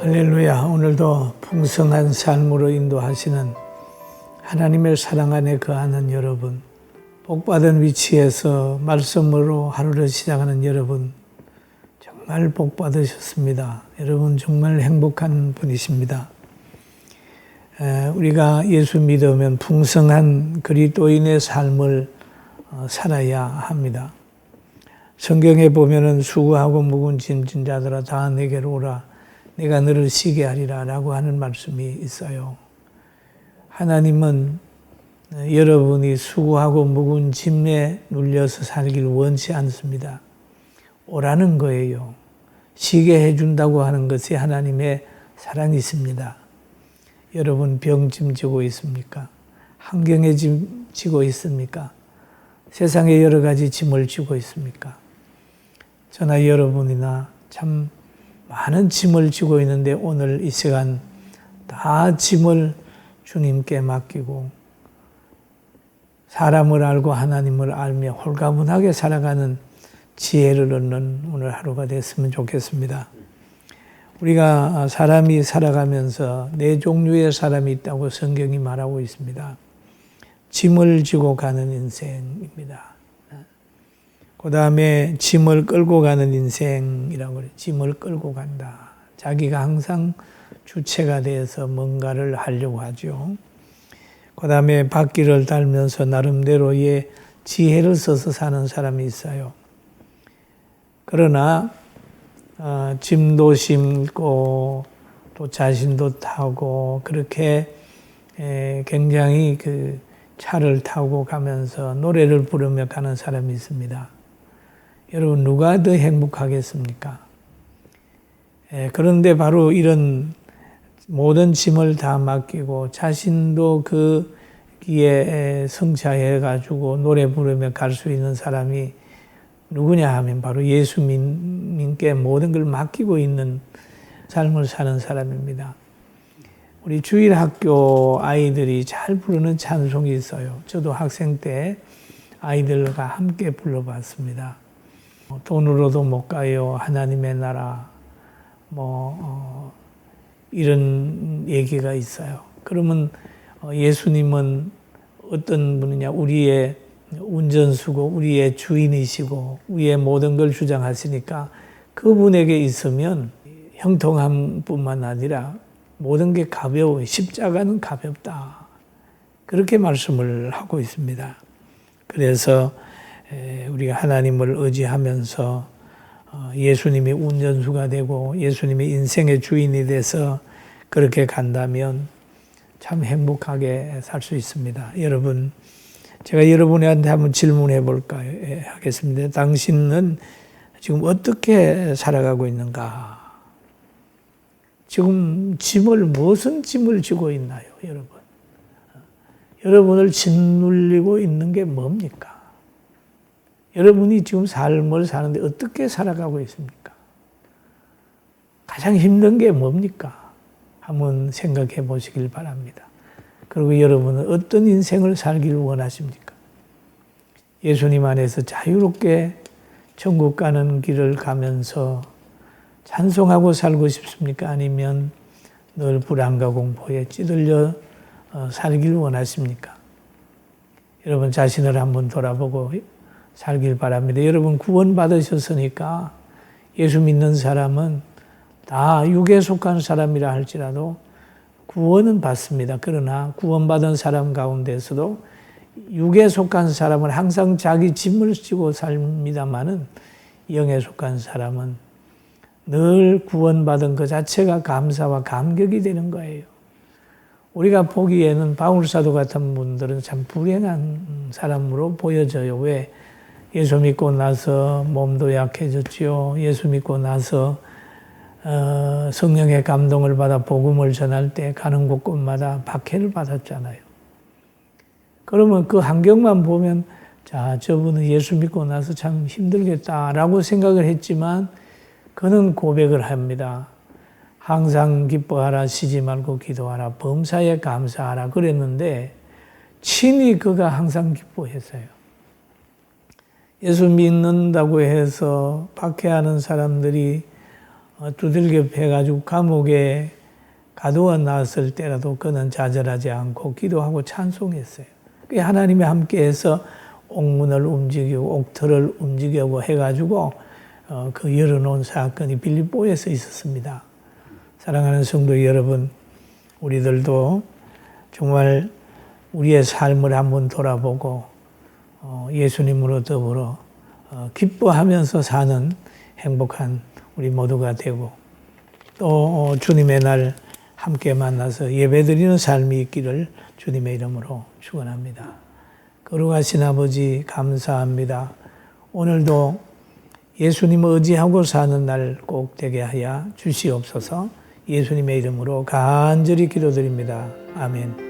할렐루야. 오늘도 풍성한 삶으로 인도하시는 하나님의 사랑 안에 거하는 여러분, 복받은 위치에서 말씀으로 하루를 시작하는 여러분, 정말 복받으셨습니다. 여러분 정말 행복한 분이십니다. 에, 우리가 예수 믿으면 풍성한 그리스도인의 삶을 어, 살아야 합니다. 성경에 보면은 수고하고 묵은 짐진 자들아 다 내게로 오라. 내가 너를 쉬게 하리라 라고 하는 말씀이 있어요. 하나님은 여러분이 수고하고 묵은 짐에 눌려서 살길 원치 않습니다. 오라는 거예요. 쉬게 해준다고 하는 것이 하나님의 사랑이십니다. 여러분 병짐 지고 있습니까? 환경에 짐 지고 있습니까? 세상에 여러 가지 짐을 지고 있습니까? 저나 여러분이나 참 많은 짐을 지고 있는데 오늘 이 시간 다 짐을 주님께 맡기고 사람을 알고 하나님을 알며 홀가분하게 살아가는 지혜를 얻는 오늘 하루가 됐으면 좋겠습니다. 우리가 사람이 살아가면서 네 종류의 사람이 있다고 성경이 말하고 있습니다. 짐을 지고 가는 인생입니다. 그 다음에 짐을 끌고 가는 인생이라고 그래요. 짐을 끌고 간다. 자기가 항상 주체가 되어서 뭔가를 하려고 하죠. 그 다음에 바퀴를 달면서 나름대로의 지혜를 써서 사는 사람이 있어요. 그러나 어, 짐도 심고 또 자신도 타고 그렇게 에, 굉장히 그 차를 타고 가면서 노래를 부르며 가는 사람이 있습니다. 여러분 누가 더 행복하겠습니까? 에, 그런데 바로 이런 모든 짐을 다 맡기고 자신도 그 기에 성취해 가지고 노래 부르며 갈 수 있는 사람이 누구냐 하면 바로 예수님께 모든 걸 맡기고 있는 삶을 사는 사람입니다. 우리 주일 학교 아이들이 잘 부르는 찬송이 있어요. 저도 학생 때 아이들과 함께 불러봤습니다. 돈으로도 못 가요. 하나님의 나라. 뭐, 어, 이런 얘기가 있어요. 그러면 어, 예수님은 어떤 분이냐? 우리의 운전수고 우리의 주인이시고 우리의 모든 걸 주장하시니까 그분에게 있으면 형통함뿐만 아니라 모든 게 가벼워 십자가는 가볍다 그렇게 말씀을 하고 있습니다. 그래서 우리가 하나님을 의지하면서 어, 예수님이 운전수가 되고 예수님이 인생의 주인이 돼서 그렇게 간다면 참 행복하게 살 수 있습니다. 여러분 제가 여러분한테 한번 질문해 볼까 하겠습니다. 당신은 지금 어떻게 살아가고 있는가? 지금 짐을 무슨 짐을 지고 있나요, 여러분? 여러분을 짓눌리고 있는 게 뭡니까? 여러분이 지금 삶을 사는데 어떻게 살아가고 있습니까? 가장 힘든 게 뭡니까? 한번 생각해 보시길 바랍니다. 그리고 여러분은 어떤 인생을 살기를 원하십니까? 예수님 안에서 자유롭게 천국 가는 길을 가면서 찬송하고 살고 싶습니까? 아니면 늘 불안과 공포에 찌들려 어, 살길 원하십니까? 여러분 자신을 한번 돌아보고 살길 바랍니다. 여러분 구원 받으셨으니까 예수 믿는 사람은 다 육에 속한 사람이라 할지라도 구원은 받습니다. 그러나 구원받은 사람 가운데서도 육에 속한 사람은 항상 자기 짐을 지고 삽니다만은 영에 속한 사람은 늘 구원받은 그 자체가 감사와 감격이 되는 거예요. 우리가 보기에는 바울사도 같은 분들은 참 불행한 사람으로 보여져요. 왜? 예수 믿고 나서 몸도 약해졌지요. 예수 믿고 나서 어, 성령의 감동을 받아 복음을 전할 때 가는 곳곳마다 박해를 받았잖아요. 그러면 그 환경만 보면 자 저분은 예수 믿고 나서 참 힘들겠다라고 생각을 했지만 그는 고백을 합니다. 항상 기뻐하라 쉬지 말고 기도하라 범사에 감사하라 그랬는데 친히 그가 항상 기뻐했어요. 예수 믿는다고 해서 박해하는 사람들이 어, 두들겨 패가지고 감옥에 가두어 놨을 때라도 그는 좌절하지 않고 기도하고 찬송했어요. 그 하나님이 함께해서 옥문을 움직이고 옥터를 움직이고 해가지고 어, 그 열어놓은 사건이 빌립보에서 있었습니다. 사랑하는 성도 여러분, 우리들도 정말 우리의 삶을 한번 돌아보고 어, 예수님으로 더불어 어, 기뻐하면서 사는 행복한 우리 모두가 되고 또 어, 주님의 날 함께 만나서 예배드리는 삶이 있기를 주님의 이름으로 축원합니다. 거룩하신 아버지 감사합니다. 오늘도 예수님 의지하고 사는 날 꼭 되게 하여 주시옵소서. 예수님의 이름으로 간절히 기도드립니다. 아멘.